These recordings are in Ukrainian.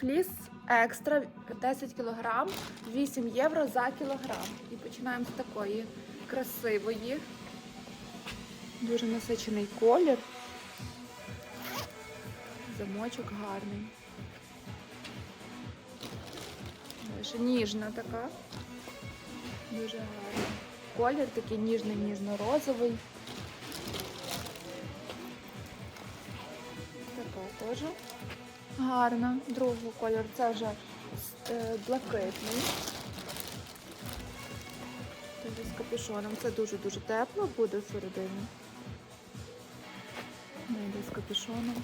Фліс екстра 10 кг, 8 євро за кілограм. І починаємо з такої красивої, дуже насичений колір. Замочок гарний. Ще ніжна така. Дуже гарна. Колір такий ніжний, ніжно-розовий. Така теж гарна. Другий колір це вже е, блакитний. Тоді з капюшоном. Це дуже-дуже тепло буде всередині. Не йде з капюшоном.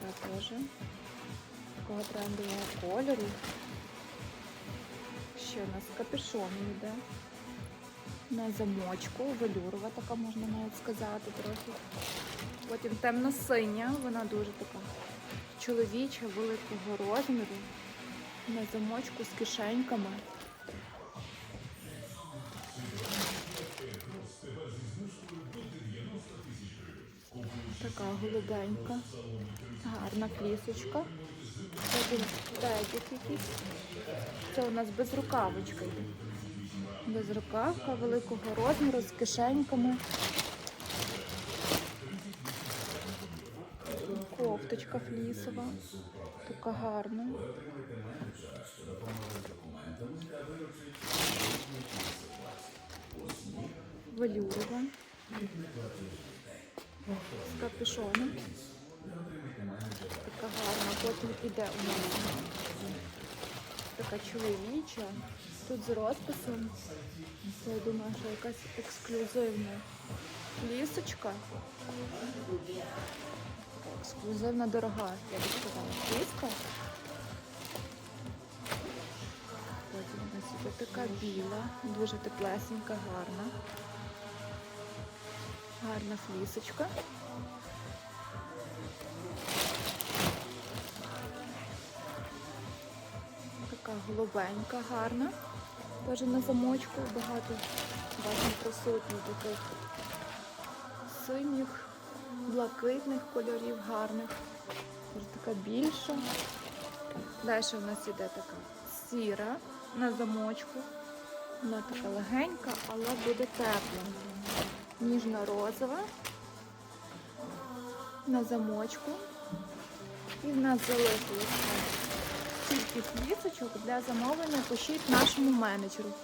Така теж. Такого трендового кольору. Ще у нас капюшон йде. На замочку, велюрова така можна навіть сказати трохи. Потім темно-синя, вона дуже така чоловіча, великого розміру. На замочку з кишеньками. Така голубенька, гарна флісочка. Це у нас безрукавочка йде. Безрукавка великого розміру з кишеньками. Кофточка флісова. Така гарна. Велюрова. З капюшоном. Потім іде у нас така чоловіча. Тут з розписом. Це, я думаю, що якась ексклюзивна лісочка. Ексклюзивна дорога, я би сказала, ліска. Потім у нас іде така біла, дуже теплесенька, гарна. Гарна флісочка. Така голубенька, гарна. Теж на замочку багато бачимо присутні таких синіх, блакитних кольорів гарних. Ось така більша. Далі у нас іде така сіра на замочку. Вона така легенька, але буде тепла. Ніжно-розова на замочку. І в нас залишилося тільки флісочок для замовлення пишіть нашому менеджеру.